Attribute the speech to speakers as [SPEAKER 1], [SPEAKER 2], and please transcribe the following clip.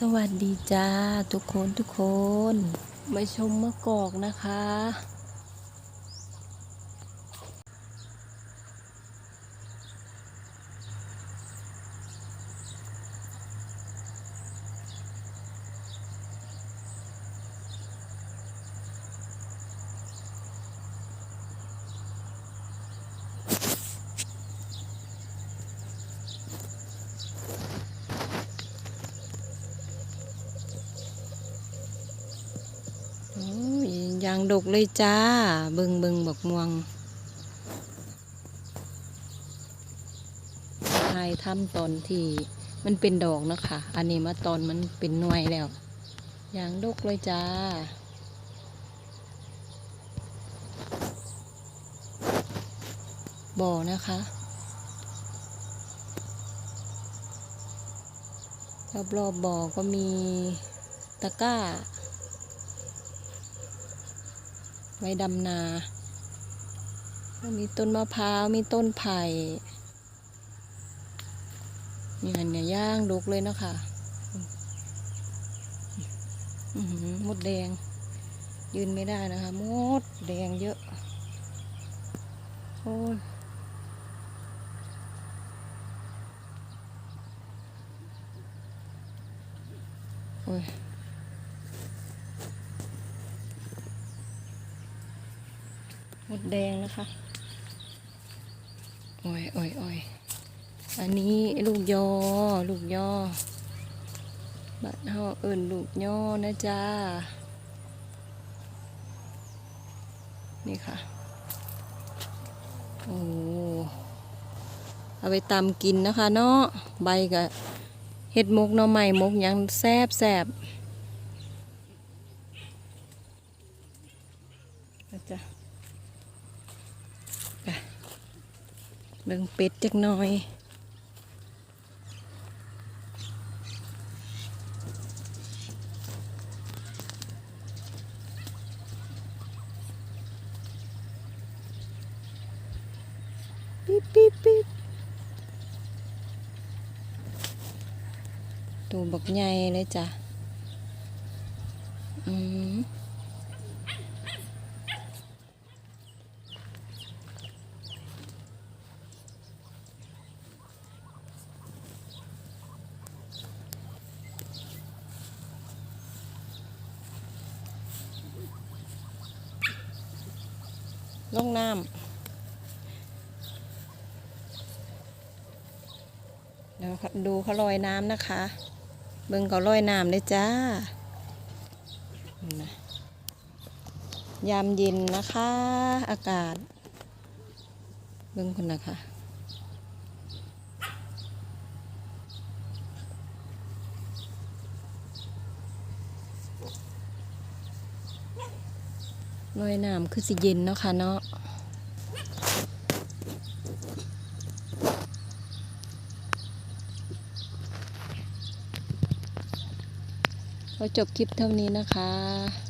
[SPEAKER 1] สวัสดีจ้าทุกคนทุกคน มาชมมะกอกนะคะ โอ้ ยางดกเลยจ้า เบิงเบิงบักม่วงทายทำตอนที่มันเป็นดอกนะคะ อันนี้มาตอนมันเป็นหน่วยแล้ว ยางดกเลยจ้าบ่อนะคะรอบๆบบ่อก็มีตะกร้า ไว้ดำนา มีต้นมะพร้าว มีต้นไผ่นี่อันเนี่ยย่างดกเลยนะคะมดแดง ยืนไม่ได้นะคะ มดแดงเยอะ โอ้ยโอ้ย มดแดงนะคะ โอ้ยโอ้ยโอ้ยอันนี้ลูกยอ ลูกยอ บัดเฮาเอิ่นลูกยอนะจ๊ะ นี่ค่ะ โอ้ เอาไปตำกินนะคะเนาะ ใบกับเห็ดมกหน่อใหม่มกยังแซบแซบนะจ๊ะ เบิ่งเป็ดจักหน่อยปิ๊บปิ๊บปิ๊บตัวบักใหญ่เลยจ้ะอืม ลงน้ำเดี๋ยวดูเขาลอยน้ำนะคะ เบิ่งเขาลอยน้ำเลยจ้ายามเย็นนะคะ อากาศ เบิ่งคนนะคะ น้อยน้ำคือสิเย็นเนาะค่ะเนาะเราจบคลิปเท่านี้นะคะ